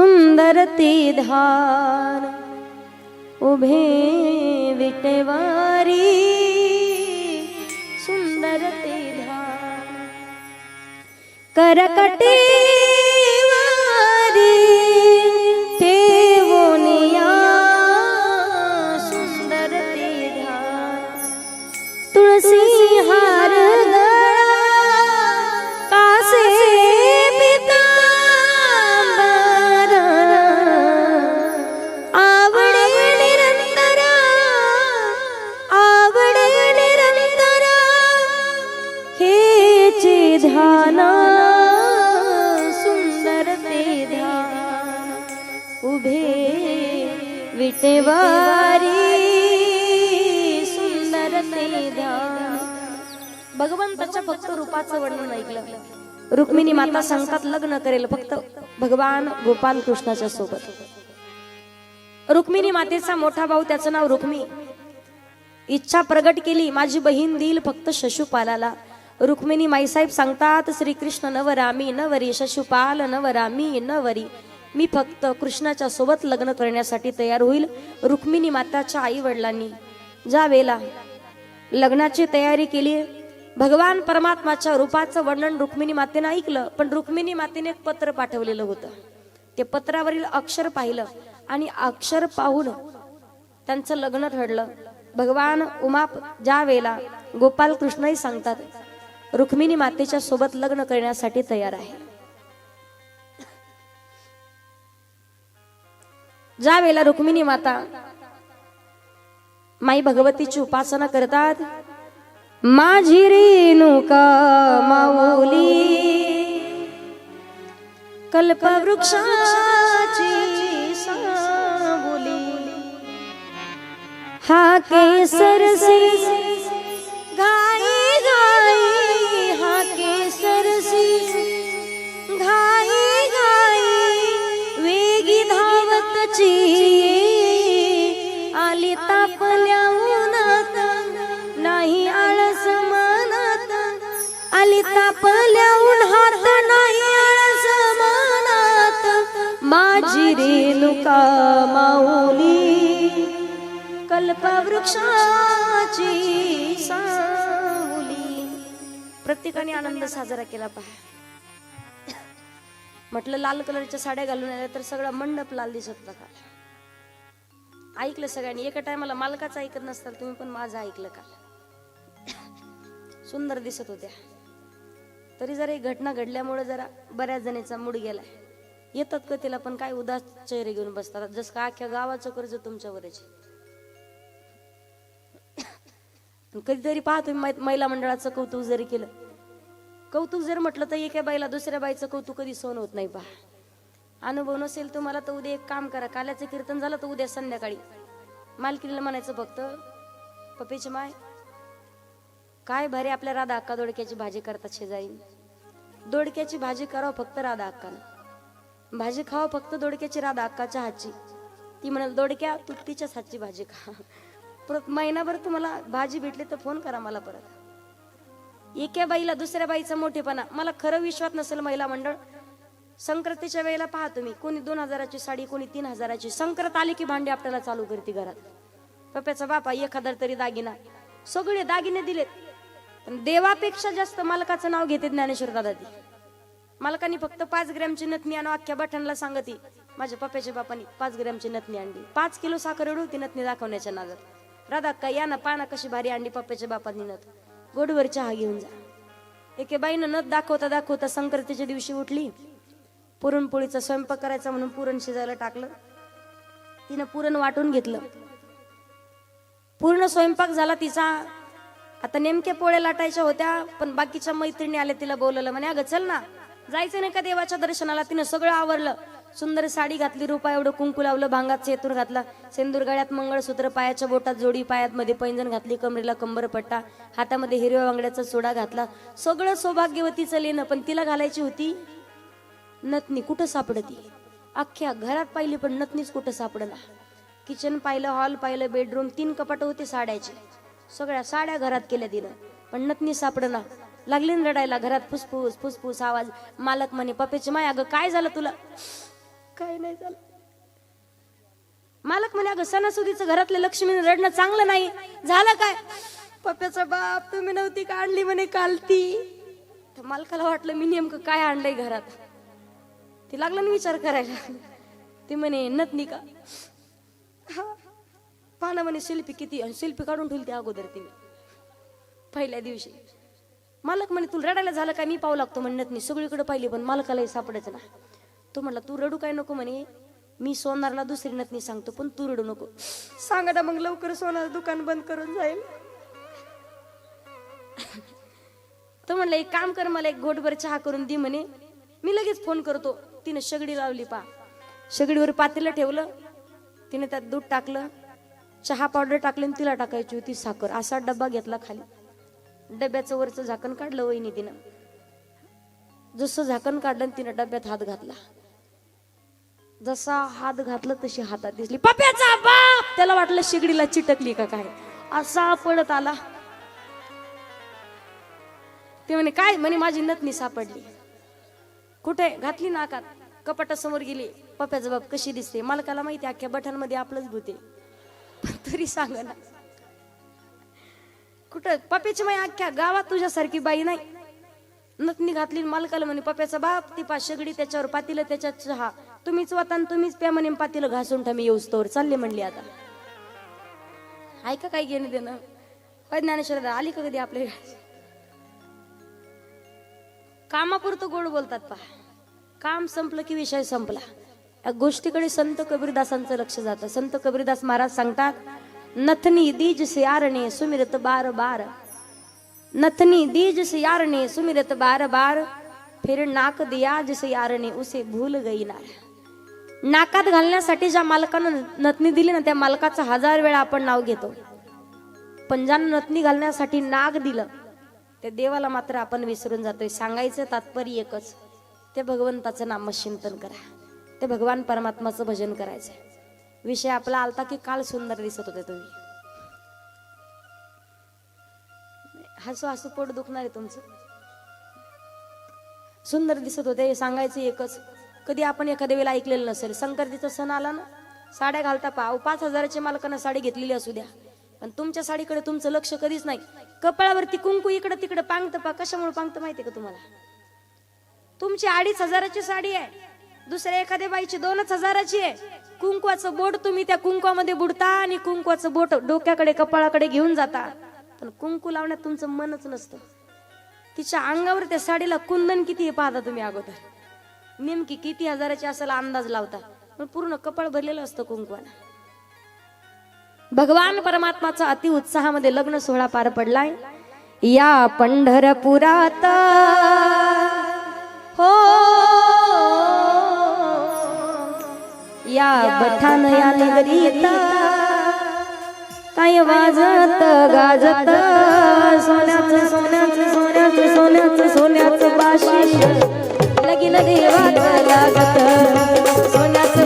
सुंदर ते धान उभे विटेवारी सुंदर ते धान करकटे ठेवोनिया सुंदर ते धान तुळसी विटेवारी सुंदर ते ध्यान. भगवंताच्या फक्त रूपाचं वर्णन ऐकलं. रुक्मिणी माता सांगतात लग्न करेल फक्त भगवान गोपाल कृष्णाच्या सोबत. रुक्मिणी मातेचा मोठा भाऊ त्याचं नाव रुक्मी. इच्छा प्रगट केली माझी बहीण देईल फक्त शशुपालाला. रुक्मिणी माईसाहेब सांगतात श्रीकृष्ण नवरामी नवरी शशुपाल नवरामी नवरी. मी फक्त कृष्णाच्या सोबत लग्न करण्यासाठी तयार होईल रुक्मिणी माताच्या आई वडिलांनी ज्या वेळेला लग्नाची तयारी केली भगवान परमात्माच्या रूपाचं वर्णन रुक्मिणी मातेनं ऐकलं पण रुक्मिणी मातेने एक पत्र पाठवलेलं होतं. ते पत्रावरील अक्षर पाहिलं आणि अक्षर पाहून त्यांचं लग्न ठरलं. भगवान उमाप ज्या वेळेला गोपाल कृष्णही सांगतात रुक्मिणी मातेच्या सोबत लग्न करण्यासाठी तयार आहे. ज्या वेळेला रुक्मिणी माता माई भगवतीची उपासना करतात माझी रेणुका माऊली? कल्पवृक्षाची सावली हा केसर से रेणुका माऊली? कल्पवृक्षाची सावली. प्रत्येकाने आनंद साजरा केला पहा म्हटलं लाल कलरच्या साड्या घालून आल्या तर सगळा मंडप लाल दिसत होता काल ऐकलं सगळ्यांनी? एका टायमाला मालकाचं ऐकत नसताल तुम्ही पण माझं ऐकलं काल सुंदर दिसत होत्या. तरी जरा एक घटना घडल्यामुळे जरा बऱ्याच जणीचा मूड गेलाय. येतात का तिला पण काय उदास चेहरे घेऊन बसतात? जसं का अख्ख्या गावाचं कर्ज तुमच्यावरच कधीतरी पहा तुम्ही मै- महिला मंडळाचं कौतुक जरी केलं कौतुक जर म्हटलं तर एका बाईला दुसऱ्या बाईचं कौतुक कधी सोन होत नाही पहा. अनुभव नसेल तुम्हाला तर उद्या एक काम करा. काल्याचं कीर्तन झालं तर उद्या संध्याकाळी. मालकिनीला म्हणायचं फक्त पप्पीची माय काय भारी आपल्या राधा अक्का दोडक्याची भाजी करतात शेजारी. दोडक्याची भाजी करावं फक्त राधा अक्कानं. भाजी खावं फक्त दोडक्याची राधा अक्काच्या हातची. ती म्हणाल दोडक्या तू तिच्याच हातची भाजी खा. परत महिनाभर तुम्हाला भाजी भेटली तर फोन करा मला परत. एका बाईला दुसऱ्या बाईचा मोठेपणा. मला खरं विश्वास नसेल महिला मंडळ. संक्रांतीच्या वेळेला पहा तुम्ही कोणी दोन हजाराची साडी कोणी तीन हजाराची. संक्रांत आली की भांडी आपल्याला चालू करते घरात. पप्याचा बापा एखादा तरी दागिना. सगळे दागिने दिलेत. पण देवापेक्षा जास्त मालकाचं नाव घेते ज्ञानेश्वर दादा ती मालकानी फक्त पाच ग्रॅमची नथनी आणू अख्ख्या बटनला सांगती. माझ्या पप्याच्या बापानी पाच ग्रॅमची नथनी आणली. पाच किलो साखर एवढी होती नथनी दाखवण्याच्या नादात. राधा का या ना पाना कशी भारी आणली पप्प्याच्या बापांनी नथ. गोडवर चहा घेऊन जा. एके बाईनं नथ दाखवता दाखवता संक्रांतीच्या दिवशी उठली. पुरणपोळीचा स्वयंपाक करायचा म्हणून पुरण शिजायला टाकलं. तिनं पुरण वाटून घेतलं. पूर्ण स्वयंपाक झाला तिचा. आता नेमक्या पोळ्या लाटायच्या होत्या पण बाकीच्या मैत्रिणी आल्या तिला बोलवलं म्हणे अगं चल ना. जायचं नाही का देवाच्या दर्शनाला? तिनं सगळं आवरलं. सुंदर साडी घातली रुपा एवढं कुंकू लावलं भांगात सेतूर घातला. सेंदूर गळ्यात मंगळसूत्र पायाच्या बोटात जोडी पायात मध्ये पैंजण घातली कमरेला कंबरपट्टा हातामध्ये हिरव्या वांगड्याचा सोडा घातला. सगळं सौभाग्यवतीचं लेणं पण तिला घालायची होती नथनी. कुठं सापडती? अख्ख्या घरात पाहिली पण नथनीच कुठं सापडला? किचन पाहिलं हॉल पाहिलं बेडरूम तीन कपाट होते साड्याचे. सगळ्या साड्या घरात केल्या तिनं पण नथनी सापडला. लागली ना रडायला घरात फुसफुस फुसफुस आवाज. मालक म्हणे पपेची माय अगं काय झालं तुला? काय नाही झालं. मालक म्हणे अगं सणासुदीचं घरातल्या लक्ष्मीने रडणं चांगलं नाही. झालं काय? पप्याचा बाप तुम्ही नव्हती का आणली म्हणे काल ती तर मालकाला वाटलं मी नेमकं काय आणलंय घरात. ते लागलं ना विचार करायला. ते म्हणे नतनी का? पाना म्हणे शिल्पी किती आणि शिल्पी काढून ठेवली अगोदर तिने. पहिल्या दिवशी. मालक म्हणे तुला रडायला झालं काय? मी पाहू लागतो म्हणत नाही सगळीकडे पाहिली पण मालकालाही सापडायचं ना तो म्हणला तू रडू काय नको म्हणे. मी सोनारला दुसरी नतनी सांगतो पण तू रडू नको. सांगा ना मग लवकर सोनार दुकान बंद करून जाईल. तो म्हणला एक काम कर मला एक घोटभर चहा करून दे म्हणे. मी लगेच फोन करतो. तिने शेगडी लावली पा. शेगडीवर पातेलं ठेवलं. तिने त्यात दूध टाकलं. चहा पावडर टाकली आणि तिला टाकायची होती साखर. असा डब्बा घेतला खाली. डब्याचं वरचं झाकण काढलं वहिनी तिनं. जसं झाकण काढलं तिनं डब्यात हात घातला. जसा हात घातला तशी हातात दिसली. पप्याचा बाप! त्याला वाटलं शिगडीला चिटकली का काय? असा पडत आला. ते म्हणे काय? म्हणे माझी नतनी सापडली. कुठे? घातली नाकात कपाटासमोर गेली. पप्याचा बाप कशी दिसते? मालकाला माहिती अख्ख्या बठांमध्ये आपलंच भूते पण तरी सांगा ना. कुठं? पप्याची माई अख्ख्या गावात तुझ्यासारखी बाई नाही. नतनी घातली मालकाला म्हणे पप्याचा बाप ती पाचशेगडी त्याच्यावर पातीलं त्याच्यात चहा. तुम्हीच वतन तुम्हीच प्या म्हणे पातीलं घासून ठा मी येऊस तोवर. चालले म्हणली आता. ऐका काय घेणं देणं. होय ज्ञानेश्वर आली का कधी आपले कामापुरतं गोड बोलतात पहा. काम संपलं की विषय संपला. या गोष्टीकडे संत कबीरदासांचं लक्ष जातं. संत कबीरदास महाराज सांगतात नथनी these say यारणे सुमिरत bar bar. Nathni these से यारणे सुमिरत बार बार। फिर नाक दिया जिस यारणे उसे भूल गई ना नाकात घालण्यासाठी ज्या मालकानं नथनी दिली ना त्या मालकाचं हजार वेळा आपण नाव घेतो. पण ज्यानं नथनी घालण्यासाठी नाग दिलं त्या देवाला मात्र आपण विसरून जातोय. सांगायचं तात्पर्य एकच ते भगवंताचं नामचिंतन करा. ते भगवान परमात्माचं भजन करायचं विषय आपला आलता की काल सुंदर दिसत होते तुम्ही. हसू हसू पोट दुखणार आहे तुमचं. सुंदर दिसत होते हे सांगायचं एकच. कधी आपण एखाद्या वेळेला ऐकलेलं नसेल. संक्रांतीचा सण आला ना साड्या घालता पा पाच हजाराच्या मालकानं साडी घेतलेली असू द्या. पण तुमच्या साडीकडे तुमचं लक्ष कधीच नाही. कपाळावरती कुंकू इकडं तिकडं पांगतं पा. कशामुळे पांगतं माहितीये का तुम्हाला? तुमची अडीच हजाराची साडी आहे. दुसऱ्या एखाद्या बाईची दोनच हजाराची आहे. कुंकवाचं बोट तुम्ही त्या कुंकवामध्ये बुडता आणि कुंकवाचं बोट डोक्याकडे कपाळाकडे घेऊन जाता. पण कुंकू लावण्यात तुमचं मनच नसतं. तिच्या अंगावर त्या साडीला कुंदन किती हे पाहता तुम्ही अगोदर. नेमकी किती हजाराची असायला अंदाज लावता. पण पूर्ण कपाळ भरलेलं असतं कुंकवाला. भगवान परमात्माचा अति उत्साहामध्ये लग्न सोहळा पार पडलाय. या पंढरपुरात हो या बठान या नगरीत काय वाजत गाजत सोन्याचं सोन्याचं सोन्याचं सोन्याचं सोन्याचं बाशिश लगीन देवाचं लागत सोन्याचं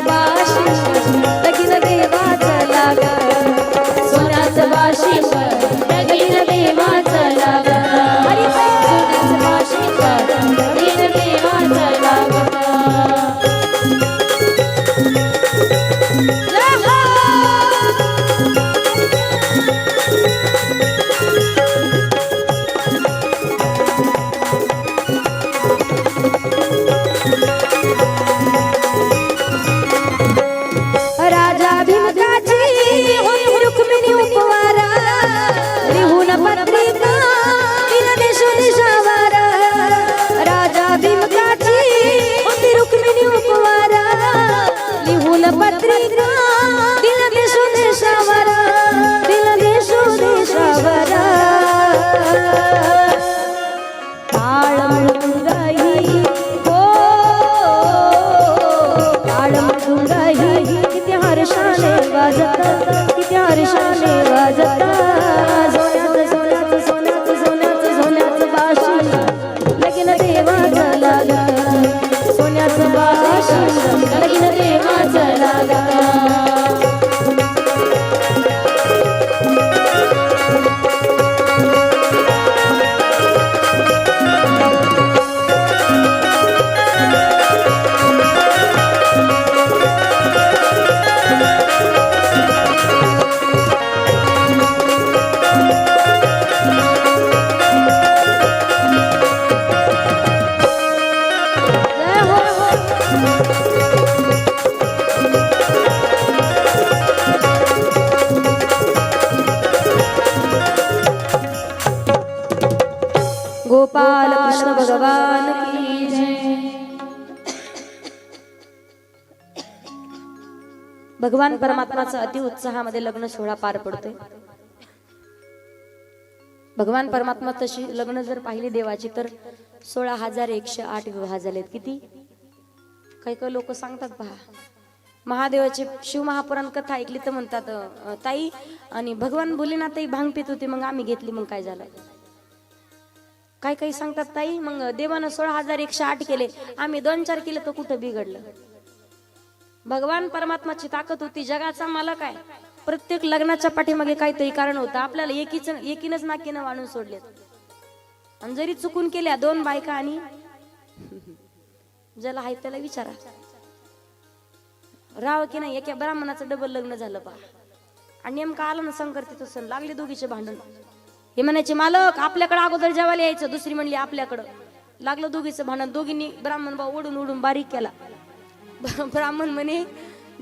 भगवान परमात्माचा अति उत्साहामध्ये लग्न सोहळा पार पडतोय. भगवान परमात्मा तशी लग्न जर पाहिली देवाची तर सोळा हजार एकशे आठ विवाह झालेत. किती? काही काही लोक सांगतात पहा. महादेवाची शिवमहापुराण कथा ऐकली तर म्हणतात ताई आणि भगवान भोलेनाथही भांग पित होते मग आम्ही घेतली मग काय झालं? काही काही सांगतात ताई मग देवानं सोळा हजार एकशे आठ केले. आम्ही दोन चार केले तर कुठं बिघडलं? भगवान परमात्माची ताकद होती जगाचा मालक आहे. प्रत्येक लग्नाच्या पाठीमागे काहीतरी कारण होतं. आपल्याला एकीच एकीनच नाकीनं वाढून सोडले आणि जरी चुकून केल्या दोन बायका आणि ज्याला आहे त्याला विचारा. राव की नाही एका ब्राह्मणाचं डबल लग्न झालं पा आणि नेमका आलं ना संकर्ती तो सण लागले दोघीचे भांडण. हे म्हणायचे मालक आपल्याकडे अगोदर जेवायला यायचं दुसरी म्हणली आपल्याकडं. लागलं दोघीचं भांडण. दोघींनी ब्राह्मण भाऊ ओढून ओढून बारीक केला. ब्राह्मण म्हणे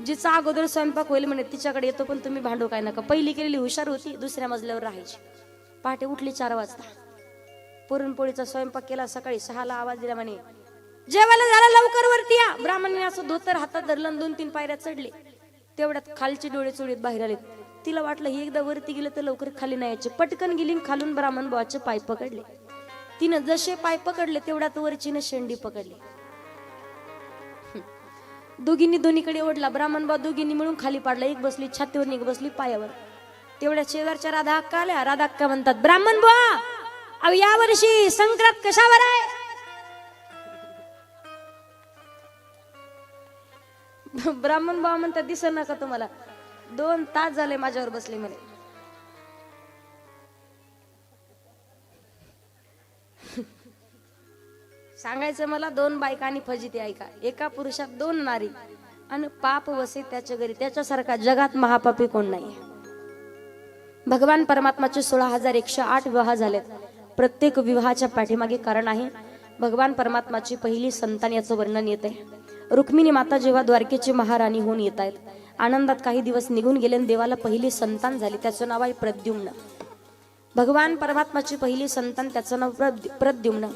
जिचा अगोदर स्वयंपाक होईल म्हणे तिच्याकडे येतो पण तुम्ही भांडू काय नका. पहिली केलेली हुशार होती दुसऱ्या मजल्यावर राहायची. पहाटे उठली चार वाजता. पुरणपोळीचा स्वयंपाक केला सकाळी सहाला आवाज दिला म्हणे जेवायला झाला लवकर वरती या. ब्राह्मणाने असं धोतर हातात धरलं दोन तीन पायऱ्या चढले. तेवढ्यात खालचे डोळे चोळीत बाहेर आले. तिला वाटलं ही एकदा वरती गेलं तर लवकर खाली नाही यायचे. पटकन गेली खालून ब्राह्मण बुवाचे पाय पकडले. तिनं जसे पाय पकडले तेवढ्यात वरचीनं शेंडी पकडली. दोघींनी दोन्हीकडे ओढला. ब्राह्मण बा दोघींनी मिळून खाली पाडला. एक बसली छातीवर एक बसली पायावर. तेवढ्या शेजारच्या राधा अक्का आल्या. राधा अक्का म्हणतात ब्राह्मण बुवा अव या वर्षी संक्रांत कशावर आहे? ब्राह्मण बुवा म्हणतात दिसत नका तुम्हाला? दोन तास झाले माझ्यावर बसले म्हणे. सांगायचं मला दोन बायका आणि फजिती ऐका एका पुरुषात दोन नारी आणि पाप वसे त्याच्या घरी. त्याच्यासारखा जगात महापापी कोण नाही भगवान परमात्माचे सोळा हजार एकशे आठ विवाह झालेत. प्रत्येक विवाहाच्या पाठीमागे कारण आहे भगवान परमात्माची पहिली संतान याचं वर्णन येत आहे रुक्मिणी माता जेव्हा द्वारकेची महाराणी होऊन येत आहेत आनंदात काही दिवस निघून गेले आणि देवाला पहिली संतान झाली. त्याचं नाव आहे प्रद्युम्न. भगवान परमात्माची पहिली संतान त्याचं नाव प्रद्युम्न.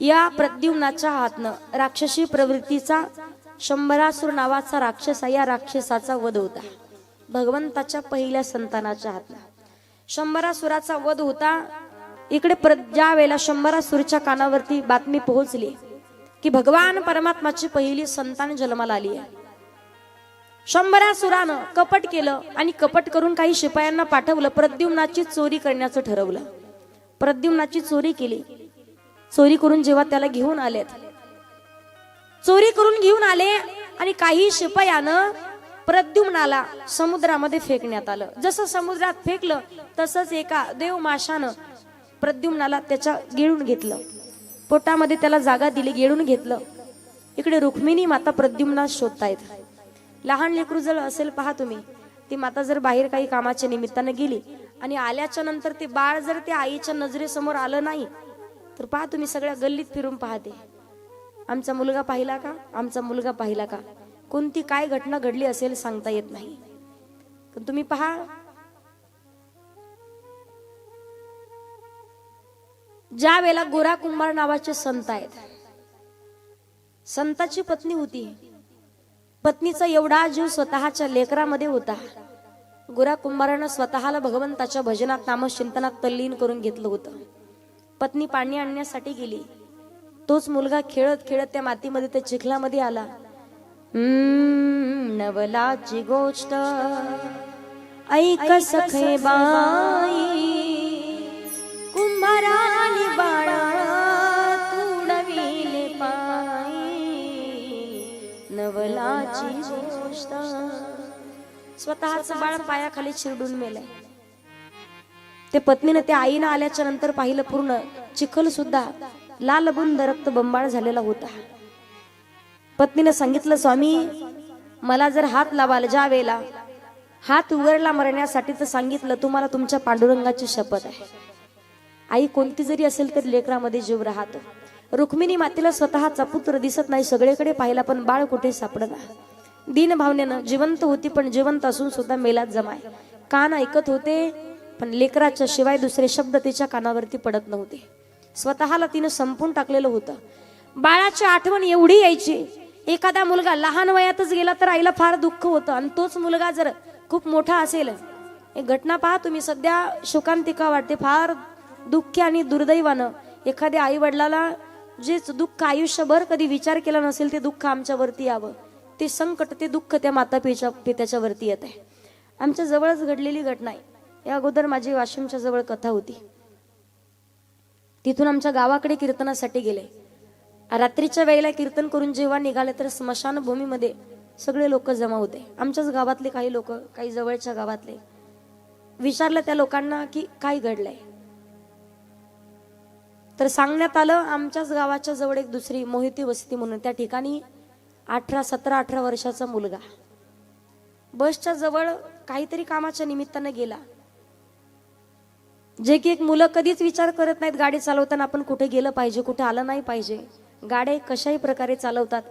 या प्रद्युम्नाच्या हातनं राक्षसी प्रवृत्तीचा शंभरासूर नावाचा राक्षस या राक्षसाचा वध होता. भगवंताच्या पहिल्या संतानाच्या हातनं. शंभरासुराचा वध होता. इकडे प्र- ज्या वेळेला शंभरासुरच्या कानावरती बातमी पोहोचली की भगवान परमात्माची पहिली संतान जन्माला आली आहे. शंभरासुरानं कपट केलं आणि कपट करून काही शिपायांना पाठवलं प्रद्युम्नाची चोरी करण्याचं ठरवलं. प्रद्युम्नाची चोरी केली. चोरी करून जेव्हा त्याला घेऊन आलेत. चोरी करून घेऊन आले आणि काही शिपायानं प्रद्युम्नाला समुद्रामध्ये फेकण्यात आलं. जसं समुद्रात फेकलं तसंच एका देवमाशानं प्रद्युम्नाला त्याच्या गिळून घेतलं. पोटामध्ये त्याला जागा दिली गिळून घेतलं. इकडे रुक्मिणी माता प्रद्युम्ना शोधतायत. लहान लेकरू जर असेल पहा तुम्ही ती माता जर बाहेर काही कामाच्या निमित्तानं गेली आणि आल्याच्यानंतर ते बाळ जर त्या आईच्या नजरेसमोर आलं नाही तर पहा तुम्ही सगळ्या गल्लीत फिरून पाहते. आमचा मुलगा पाहिला का? आमचा मुलगा पाहिला का? कोणती काय घटना घडली असेल सांगता येत नाही. पण तुम्ही पहा. ज्या वेळेला गोरा कुंभार नावाचे संत आहेत. संताची पत्नी होती. पत्नीचा एवढा जीव स्वतःच्या लेकरामध्ये होता. गोरा कुंभारानं स्वतःला भगवंताच्या भजनात नामचिंतनात तल्लीन करून घेतलं होतं. पत्नी पाणी आणण्यासाठी गेली. तोच मुलगा खेळत खेळत त्या मातीमध्ये त्या चिखलामध्ये आला. नवलाची गोष्ट. ऐक सखे बाई कुंभाराने बाळा तुडविले पायी नवलाची गोष्ट. स्वतःच बाळ पायाखाली चिरडून मेलाय. ते पत्नीनं त्या आईनं आल्याच्यानंतर पाहिलं पूर्ण चिखल सुद्धा लालबुंद रक्त बंबाळ झालेला होता. पत्नीनं सांगितलं स्वामी मला जर हात लावाल ज्या वेळेला हात उघडला मरण्यासाठी तर सांगितलं तुम्हाला तुमच्या पांडुरंगाची शपथ आहे. आई कोणती जरी असेल तरी लेकरामध्ये जीव राहतो. रुक्मिणी मातेला स्वतःचा पुत्र दिसत नाही सगळीकडे पाहिला पण बाळ कुठे सापडला दीन भावनेनं जिवंत होती पण जिवंत असून सुद्धा मेलात जमाय. कान ऐकत होते पण लेकराच्या शिवाय दुसरे शब्द तिच्या कानावरती पडत नव्हते. स्वतःला तिनं संपून टाकलेलं होतं. बाळाची आठवण एवढी यायची एखादा मुलगा लहान वयातच गेला तर आईला फार दुःख होतं आणि तोच मुलगा जर खूप मोठा असेल एक घटना पहा तुम्ही सध्या शोकांतिका वाटते फार दुःखी आणि दुर्दैवानं एखाद्या आई वडिलाला जे दुःख आयुष्यभर कधी विचार केला नसेल ते दुःख आमच्यावरती यावं. ते संकट ते दुःख त्या माता पिच्या पित्याच्या वरती येत आहे आमच्या जवळच घडलेली घटना आहे. या अगोदर माझी वाशिमच्या जवळ कथा होती. तिथून आमच्या गावाकडे कीर्तनासाठी गेले. रात्रीच्या वेळेला कीर्तन करून जेव्हा निघाले तर स्मशानभूमीमध्ये सगळे लोक जमा होते. आमच्याच गावातले काही लोक काही जवळच्या गावातले. विचारलं त्या लोकांना की काय घडलंय? तर सांगण्यात आलं आमच्याच गावाच्या जवळ एक दुसरी मोहिती वस्ती म्हणून. त्या ठिकाणी अठरा सतरा अठरा वर्षाचा मुलगा. बसच्या जवळ काहीतरी कामाच्या निमित्तानं गेला. जे की एक मुलं कधीच विचार करत नाहीत गाडी चालवताना आपण कुठे गेलं पाहिजे कुठे आलं नाही पाहिजे. गाड्या कशाही प्रकारे चालवतात.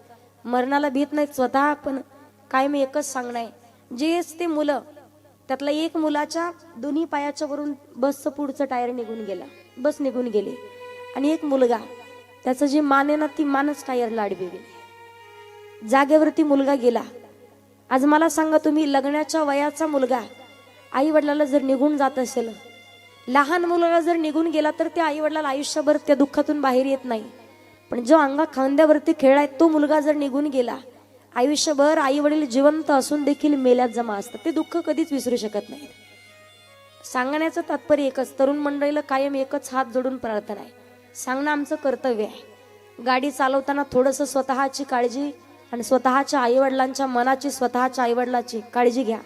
मरणाला भीत नाहीत स्वतः पण काय मी एकच सांगणार जेच ते मुलं त्यातला एक मुलाच्या दोन्ही पायाच्या वरून बसचं पुढचं टायर निघून गेला बस निघून गेली. आणि एक मुलगा त्याचं जी मान आहे ना ती मानच टायरला आडवी गेली. जागेवरती मुलगा गेला. आज मला सांगा तुम्ही लग्नाच्या वयाचा मुलगा आई वडिलाला जर निघून जात असेल लहान मुलाला जर निघून गेला तर त्या आई आयुष्यभर त्या दुःखातून बाहेर येत नाही. पण जो अंगा खांद्यावरती खेळाय तो मुलगा जर निघून गेला आयुष्यभर आई वडील जिवंत असून देखील मेल्यात जमा असतात. ते दुःख कधीच विसरू शकत नाहीत. सांगण्याचं तात्पर्य एकच तरुण मंडळीला कायम एकच हात जोडून प्रार्थना आहे. सांगणं आमचं कर्तव्य आहे. गाडी चालवताना थोडंसं स्वतःची काळजी आणि स्वतःच्या आईवडिलांच्या मनाची स्वतःच्या आईवडिलाची काळजी घ्या.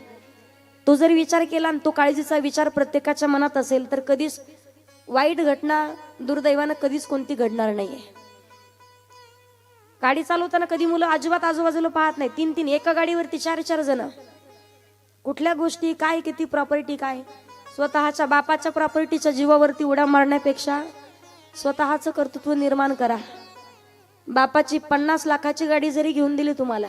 तो जर विचार केला आणि तो काळजीचा विचार प्रत्येकाच्या मनात असेल तर कधीच वाईट घटना दुर्दैवानं कधीच कोणती घडणार नाहीये. गाडी चालवताना कधी मुलं अजिबात आजूबाजूला पाहत नाही तीन तीन एका गाडीवरती चार चार जण. कुठल्या गोष्टी काय किती प्रॉपर्टी काय? स्वतःच्या बापाच्या प्रॉपर्टीच्या जीवावरती उड्या मारण्यापेक्षा स्वतःचं कर्तृत्व निर्माण करा. बापाची पन्नास लाखाची गाडी जरी घेऊन दिली तुम्हाला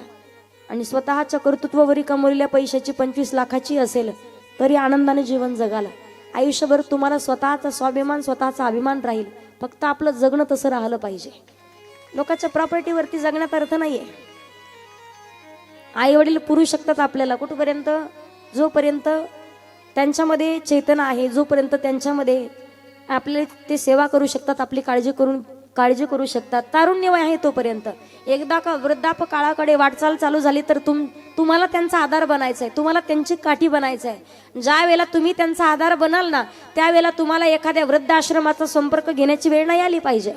आणि स्वतःच्या कर्तृत्वावरी कमवलेल्या पैशाची पंचवीस लाखाची असेल तरी आनंदाने जीवन जगाला. आयुष्यभर तुम्हाला स्वतःचा स्वाभिमान स्वतःचा अभिमान राहील. फक्त आपलं जगणं तसं राहिलं पाहिजे. लोकांच्या प्रॉपर्टीवरती जगण्यात अर्थ नाहीये. आई वडील पुरू शकतात आपल्याला. कुठपर्यंत? जोपर्यंत त्यांच्यामध्ये चेतना आहे जोपर्यंत त्यांच्यामध्ये आपले ते सेवा करू शकतात आपली काळजी करून काळजी करू शकतात तारुण्यवय आहे तोपर्यंत. एकदा का वृद्धाप काळाकडे वाटचाल चालू झाली तर तुम तुम्हाला त्यांचा आधार बनायचा आहे तुम्हाला त्यांची काठी बनायचं आहे ज्या वेळेला तुम्ही त्यांचा आधार बनाल ना त्यावेळेला तुम्हाला एखाद्या वृद्धाश्रमाचा संपर्क घेण्याची वेळ नाही आली पाहिजे.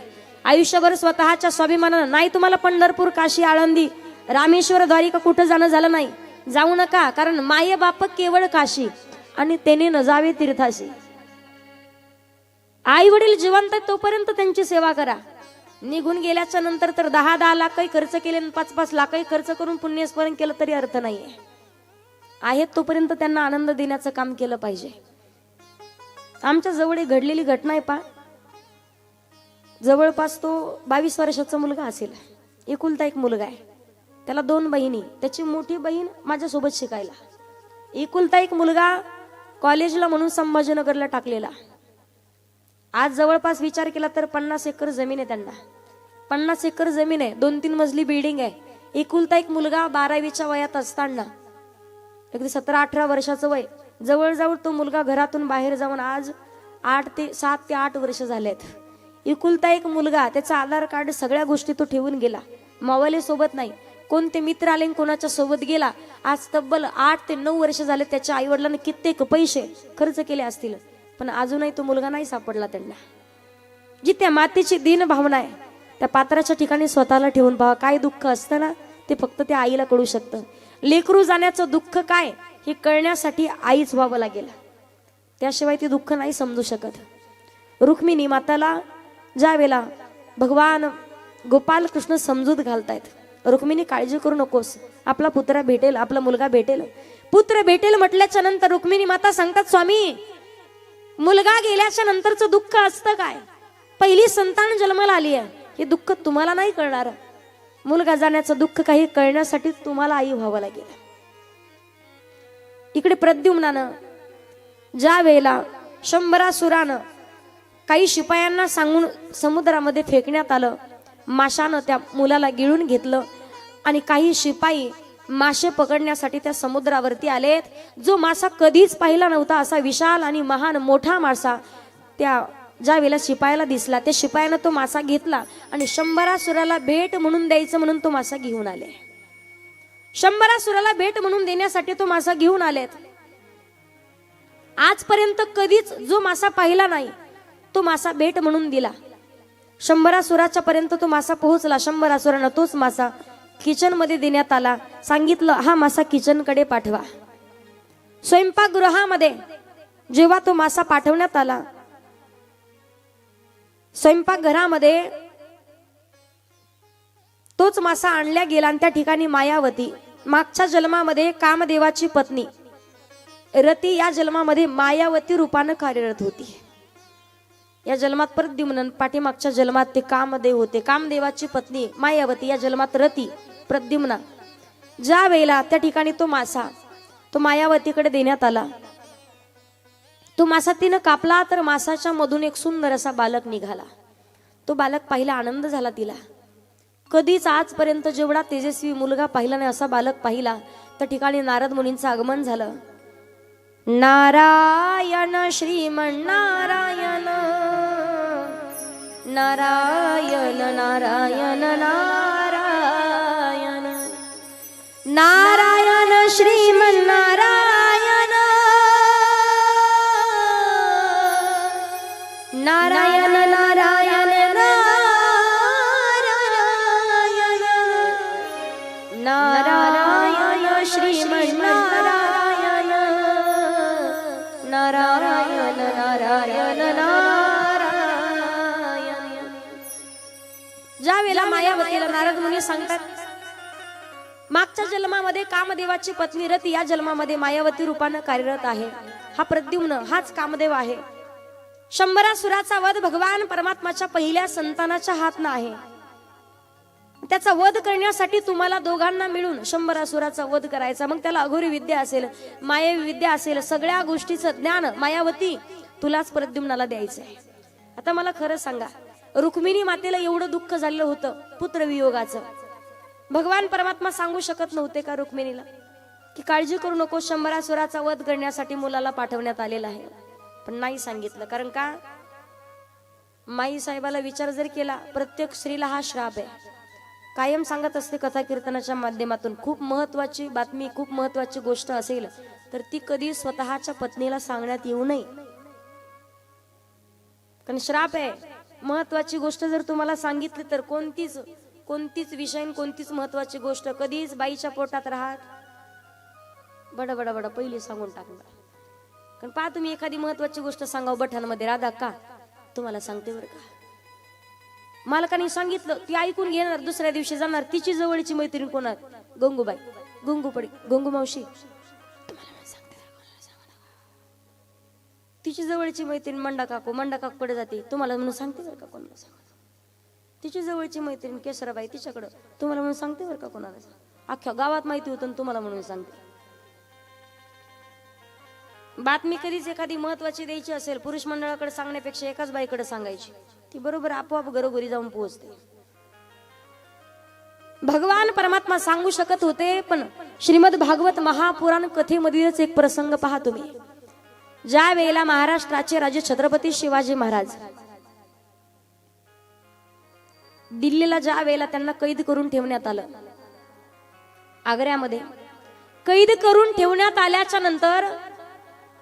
आयुष्यभर स्वतःच्या स्वाभिमानानं नाही तुम्हाला पंढरपूर काशी आळंदी रामेश्वर द्वारिका कुठं जाणं झालं नाही. जाऊ नका कारण माये बाप केवळ काशी आणि त्याने न जावे तीर्थाशी. आई वडील जिवंत आहेत तोपर्यंत त्यांची सेवा करा. निघून गेल्याच्यानंतर तर दहा दहा लाखही खर्च केले पाच पाच लाखही खर्च करून पुण्यस्मरण केलं तरी अर्थ नाहीये. आहेत तोपर्यंत त्यांना आनंद देण्याचं काम केलं पाहिजे. आमच्या जवळ एक घडलेली घटना आहे पा. जवळपास तो बावीस वर्षाचा मुलगा असेल. एकुलता एक मुलगा आहे. त्याला दोन बहिणी त्याची मोठी बहीण माझ्यासोबत शिकायला. एकुलता एक मुलगा कॉलेजला म्हणून संभाजीनगरला टाकलेला. आज जवळपास विचार केला तर पन्नास एकर जमीन आहे त्यांना. पन्नास एकर जमीन आहे. दोन तीन मजली बिल्डिंग आहे. एकुलता एक मुलगा बारावीच्या वयात असताना अगदी सतरा अठरा वर्षाचं वय. जवळजवळ तो मुलगा घरातून बाहेर जाऊन आज आठ ते सात ते आठ वर्ष झालेत. एकुलता एक मुलगा त्याचा आधार कार्ड सगळ्या गोष्टी तो ठेवून गेला. मोबाईल सोबत नाही. कोणते मित्र आले कोणाच्या सोबत गेला? आज तब्बल आठ ते नऊ वर्ष झाले त्याच्या आईवडिलांनी कित्येक पैसे खर्च केले असतील. पण अजूनही तो मुलगा नाही सापडला त्यांना. जी त्या मातेची दिन भावना आहे त्या पात्राच्या ठिकाणी स्वतःला ठेवून पहा काय दुःख असतं ना ते फक्त त्या आईला कळू शकतं. लेकरू जाण्याचं दुःख काय हे कळण्यासाठी आईच व्हावं लागेल. त्याशिवाय ती दुःख नाही समजू शकत. रुक्मिणी माताला ज्यावेळेला भगवान गोपाल कृष्ण समजूत घालतायत रुक्मिणी काळजी करू नकोस आपला पुत्र भेटेल आपला मुलगा भेटेल. पुत्र भेटेल म्हटल्याच्या नंतर रुक्मिणी माता सांगतात स्वामी मुलगा गेल्याच्या नंतरचं दुःख असतं काय? पहिली संतान जन्माला आली आहे. हे दुःख तुम्हाला नाही कळणार. मुलगा जाण्याचं दुःख काही कळण्यासाठी तुम्हाला आई व्हावं लागेल. इकडे प्रद्युम्नानं ज्या वेळेला शंभरासुरानं काही शिपायांना सांगून समुद्रामध्ये फेकण्यात आलं माशानं त्या मुलाला गिळून घेतलं आणि काही शिपाई मासे पकडण्यासाठी त्या समुद्रावरती आलेत. जो मासा कधीच पाहिला नव्हता असा विशाल आणि महान मोठा मासा त्या ज्या वेळेला शिपायाला दिसला त्या शिपायानं तो मासा घेतला आणि शंभरासुराला भेट म्हणून द्यायचं म्हणून तो मासा घेऊन आले. शंभरासुराला भेट म्हणून देण्यासाठी तो मासा घेऊन आलेत. आजपर्यंत कधीच जो मासा पाहिला नाही तो मासा भेट म्हणून दिला. शंभरासुराच्या पर्यंत तो मासा पोहोचला. शंभरासुरानं तोच मासा किचनमध्ये देण्यात आला. सांगितलं हा मासा किचनकडे पाठवा. स्वयंपाकगृहामध्ये जेव्हा तो मासा पाठवण्यात आला स्वयंपाकघरामध्ये तोच मासा आणल्या गेला आणि त्या ठिकाणी मायावती मागच्या जन्मामध्ये कामदेवाची पत्नी रती या जन्मामध्ये मायावती रूपानं कार्यरत होती. या जन्मात परत पाठीमागच्या जन्मात ते कामदेव होते. कामदेवाची पत्नी मायावती या जन्मात रती प्रद्युम्ना ज्या वेळेला त्या ठिकाणी तो मासा तो मायावतीकडे देण्यात आला तो मासा तिनं कापला तर मासाच्या मधून एक सुंदर असा बालक निघाला. तो बालक पाहिला आनंद झाला तिला. कधीच आजपर्यंत जेवढा तेजस्वी मुलगा पाहिला नाही असा बालक पाहिला त्या ठिकाणी नारद मुनींचं आगमन झालं. नारायण श्रीमन्नारायण। नारायण नारायण नारायण। नारायण श्रीमन्नारायण। नारद मुनी सांगतात मागच्या जन्मामध्ये कामदेवाची पत्नी रथ या जन्मामध्ये मायावती रूपानं कार्यरत आहे. हा प्रद्युम्न हाच कामदेव आहे. शंभरासुराचा वध भगवान परमात्माच्या पहिल्या संतानाच्या हातनं आहे. त्याचा वध करण्यासाठी तुम्हाला दोघांना मिळून शंभरासुराचा वध करायचा. मग त्याला अघोरी विद्या असेल मायावी विद्या असेल सगळ्या गोष्टीचं ज्ञान मायावती तुलाच प्रद्युम्नाला द्यायचं आहे आता मला खरं सांगा रुक्मिणी मातेला एवढं दुःख झालेलं होतं पुत्र वियोगाचं भगवान परमात्मा सांगू शकत नव्हते का रुक्मिणीला? की काळजी करू नको शंभरासुराचा वध करण्यासाठी मुलाला पाठवण्यात आलेला आहे. पण नाही सांगितलं कारण का? माई साहेबाला विचार जर केला प्रत्येक स्त्रीला हा श्राप आहे. कायम सांगत असते कथा कीर्तनाच्या माध्यमातून खूप महत्वाची बातमी खूप महत्वाची गोष्ट असेल तर ती कधी स्वतःच्या पत्नीला सांगण्यात येऊ नये. कारण श्राप आहे. महत्वाची गोष्ट जर तुम्हाला सांगितली तर कोणतीच कोणतीच विषय कोणतीच महत्वाची गोष्ट कधीच बाईच्या पोटात राहत. बडा बडा बडा पहिली सांगून टाकणार कारण पहा तुम्ही एखादी महत्वाची गोष्ट सांगावं बठांमध्ये राधा का? तुम्हाला सांगते बरं का. मालकाने सांगितलं ती ऐकून घेणार दुसऱ्या दिवशी जाणार तिची जवळची मैत्रीण कोणात? गंगूबाई. गंगूपडी गंगू मावशी तिची जवळची मैत्रीण मंडा काकू मंडा काकूकडे जाते. तुम्हाला म्हणून सांगते बरं का कोणाला सांगू तिची जवळची मैत्रीण केशराबाई तिच्याकडं. तुम्हाला म्हणून सांगते बरं का कोणाला अख्ख्या गावात माहिती होतं तुम्हाला म्हणून सांगते. बातमी कधीच एखादी महत्वाची द्यायची असेल पुरुष मंडळाकडे सांगण्यापेक्षा एकाच बाईकडे सांगायची. ती बरोबर आपोआप घरोघरी जाऊन पोहोचते. भगवान परमात्मा सांगू शकत होते पण श्रीमद भागवत महापुराण कथेमधीलच एक प्रसंग पहा तुम्ही. ज्या वेळेला महाराष्ट्राचे राजे छत्रपती शिवाजी महाराज दिल्लीला ज्या वेळेला त्यांना कैद करून ठेवण्यात आलं आग्र्यामध्ये कैद करून ठेवण्यात आल्याच्यानंतर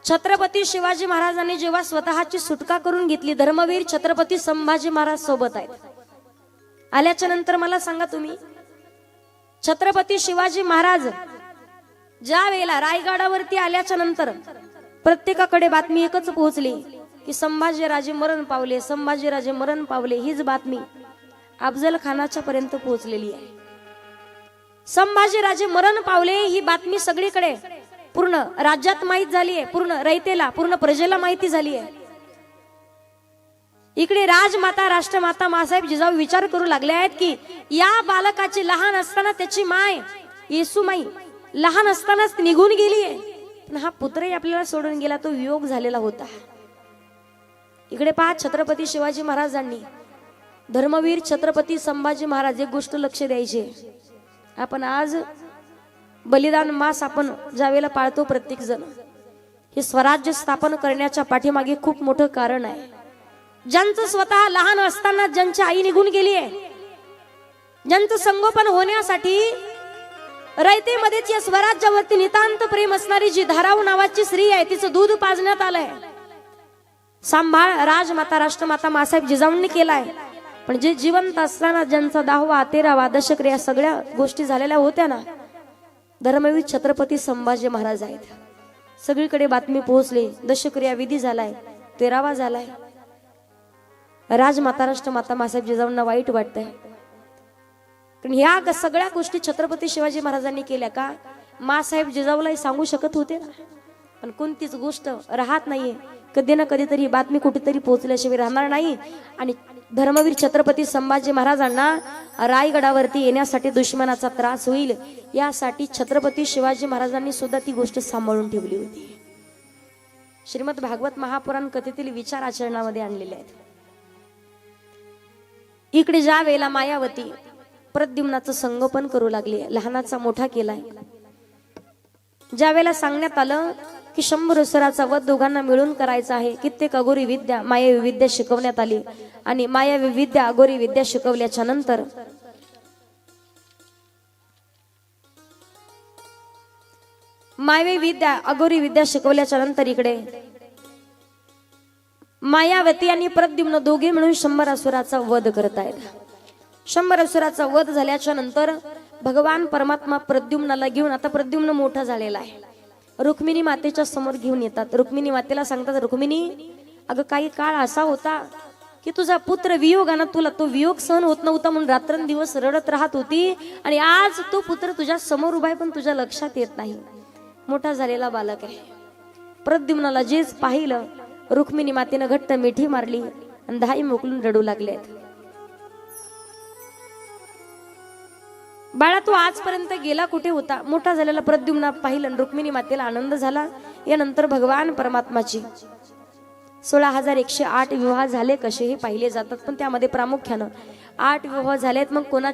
छत्रपती शिवाजी महाराजांनी जेव्हा स्वतःची सुटका करून घेतली धर्मवीर छत्रपती संभाजी महाराज सोबत आहेत. आल्याच्यानंतर मला सांगा तुम्ही छत्रपती शिवाजी महाराज ज्या वेळेला रायगडावरती आल्याच्यानंतर प्रत्येकाकडे बातमी एकच पोहोचली की संभाजीराजे मरण पावले संभाजीराजे मरण पावले हीच बातमी अफजल खानाच्या पर्यंत पोहोचलेली आहे. संभाजीराजे मरण पावले ही बातमी सगळीकडे पूर्ण राज्यात माहीत झाली आहे पूर्ण रयतेला पूर्ण प्रजेला माहिती झाली आहे. इकडे राजमाता राष्ट्रमाता मासाहेब जिजाऊ विचार करू लागले आहेत की या बालकाची लहान असताना त्याची माय येसुमाई लहान असतानाच निघून गेली आहे. पण हा पुत्रही आपल्याला सोडून गेला तो वियोग झालेला होता. इकडे पहा छत्रपती शिवाजी महाराजांनी. धर्मवीर छत्रपती संभाजी महाराज एक गोष्ट लक्ष द्यायचे. आपण आज बलिदान मास आपण ज्यावेळेला पाळतो प्रत्येक जण हे स्वराज्य स्थापन करण्याच्या पाठीमागे खूप मोठं कारण आहे. ज्यांचं स्वतः लहान असताना ज्यांची आई निघून गेली आहे ज्यांचं संगोपन होण्यासाठी रयतेमध्येच या स्वराज्यावरती नितांत प्रेम असणारी जी धाराव नावाची स्त्री आहे तिचं दूध पाजण्यात आलंय. सांभाळ राजमाता राष्ट्रमाता मासाहेब जिजाऊंनी केलाय. पण जे जिवंत असताना ज्यांचा दहावा तेरावा दशक या सगळ्या गोष्टी झालेल्या होत्या ना धर्मवीर छत्रपती संभाजी महाराज आहेत. सगळीकडे बातमी पोहोचली दशक्रिया विधी झालाय तेरावा झालाय. राजमाता राष्ट्रमाता मासाहेब जिजाऊंना वाईट वाटतंय. कारण ह्या सगळ्या गोष्टी छत्रपती शिवाजी महाराजांनी केल्या का? मासाहेब जिजाऊलाही सांगू शकत होते ना. पण कोणतीच गोष्ट राहत नाहीये. कधी ना कधीतरी ही बातमी कुठेतरी पोहोचल्याशिवाय राहणार नाही. आणि धर्मवीर छत्रपती संभाजी महाराजांना रायगडावरती येण्यासाठी दुश्मनाचा त्रास होईल यासाठी छत्रपती शिवाजी महाराजांनी सुद्धा ती गोष्ट सांभाळून ठेवली होती. श्रीमद भागवत महापुराण कथेतील विचार आचरणामध्ये आणलेले आहेत. इकडे ज्या वेळेला मायावती प्रद्युम्नाचं संगोपन करू लागली. लहानाचा मोठा केलाय. ज्या वेळेला सांगण्यात आलं की शंभर उसराचा वध दोघांना मिळून करायचा आहे कित्येक अगोरी विद्या मायावी विद्या शिकवण्यात आली आणि मायावी विद्या अगोरी विद्या शिकवल्याच्या नंतर मायावी विद्या अगोरी विद्या शिकवल्याच्या नंतर इकडे मायावती आणि प्रद्युम्न दोघे मिळून शंभर असुराचा वध करत आहेत शंभर असुराचा वध झाल्याच्यानंतर भगवान परमात्मा प्रद्युम्नाला घेऊन आता प्रद्युम्न मोठा झालेला आहे. रुक्मिणी मातेच्या समोर घेऊन येतात. रुक्मिणी मातेला सांगतात रुक्मिणी अगं काही काळ असा होता की तुझा पुत्र वियोगानं तुला तो वियोग सहन होत नव्हता म्हणून रात्रंदिवस रडत राहत होती आणि आज तो पुत्र तुझ्या समोर उभा आहे पण तुझ्या लक्षात येत नाही. मोठा झालेला बालक आहे. प्रद्युम्नाला जेच पाहिलं रुक्मिणी मातेनं घट्ट मिठी मारली आणि धाई मोकलून रडू लागले बाळा तू आजपर्यंत गेला कुठे होता? मोठा झालेला प्रद्युम्ना पाहिलं रुक्मिणी मातेला आनंद झाला. यानंतर भगवान परमात्माची. सोळा हजार एकशे आठ विवाह झाले कसे हे पाहिले जातात पण त्यामध्ये प्रामुख्यानं आठ विवाह झालेत मग कोणाच्या